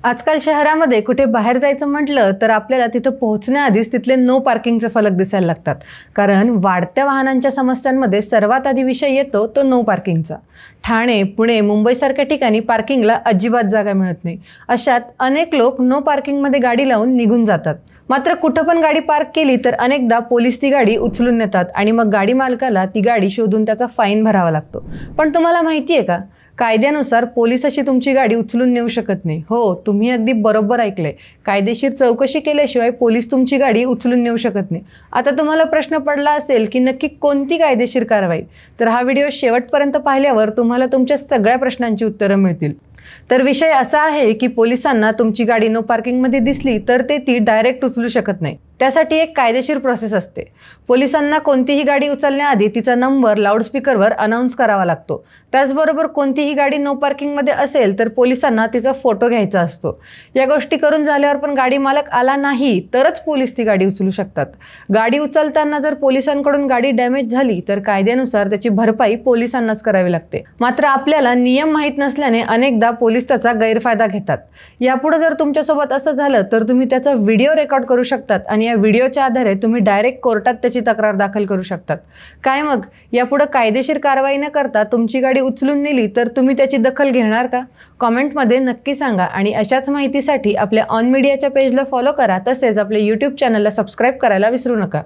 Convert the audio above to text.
आजकाल शहरामध्ये कुठे बाहेर जायचं म्हटलं तर आपल्याला तिथं पोहोचण्याआधीच तिथले नो पार्किंगचे फलक दिसायला लागतात. कारण वाढत्या वाहनांच्या समस्यांमध्ये सर्वात आधी विषय येतो तो नो पार्किंगचा ठाणे पुणे मुंबईसारख्या ठिकाणी पार्किंगला अजिबात जागा मिळत नाही. अशात अनेक लोक नो पार्किंगमध्ये गाडी लावून निघून जातात. मात्र कुठं पण गाडी पार्क केली तर अनेकदा पोलीस ती गाडी उचलून नेतात आणि मग गाडी मालकाला ती गाडी शोधून त्याचा फाईन भरावा लागतो. पण तुम्हाला माहिती आहे का? कायद्यानुसार पोलीस अशी तुमची गाडी उचलून नेऊ शकत नाही. हो तुम्ही अगदी बरोबर ऐकलंय. कायदेशीर चौकशी केल्याशिवाय पोलीस तुमची गाडी उचलून नेऊ शकत नाही. आता तुम्हाला प्रश्न पडला असेल की नक्की कोणती कायदेशीर कारवाई? तर हा व्हिडिओ शेवटपर्यंत पाहिल्यावर तुम्हाला तुमच्या सगळ्या प्रश्नांची उत्तरं मिळतील. तर विषय असा आहे की पोलिसांना तुमची गाडी नो पार्किंगमध्ये दिसली तर ते ती डायरेक्ट उचलू शकत नाही. त्यासाठी एक कायदेशीर प्रोसेस असते. पोलिसांना कोणतीही गाडी उचलण्याआधी तिचा नंबर लाऊडस्पीकरवर अनाऊन्स करावा लागतो. त्याचबरोबर कोणतीही गाडी नो पार्किंगमध्ये असेल तर पोलिसांना तिचा फोटो घ्यायचा असतो. या गोष्टी करून झाल्यावर पण गाडी मालक आला नाही तरच पोलीस ती गाडी उचलू शकतात. गाडी उचलताना जर पोलिसांकडून गाडी डॅमेज झाली तर कायद्यानुसार त्याची भरपाई पोलिसांनाच करावी लागते. मात्र आपल्याला नियम माहीत नसल्याने अनेकदा पोलीस त्याचा गैरफायदा घेतात. यापुढे जर तुमच्यासोबत असं झालं तर तुम्ही त्याचा व्हिडिओ रेकॉर्ड करू शकतात आणि या व्हिडिओच्या आधारे तुम्ही डायरेक्ट कोर्टात त्याची तक्रार दाखल करू शकतात. काय मग? यापुढे कायदेशीर कारवाई न करता तुमची गाडी उचलून नेली तर तुम्ही त्याची दखल घेणार का? कॉमेंटमध्ये नक्की सांगा आणि अशाच माहितीसाठी आपल्या ऑन मीडियाच्या पेजला फॉलो करा तसेच आपल्या यूट्यूब चॅनलला सबस्क्राईब करायला विसरू नका.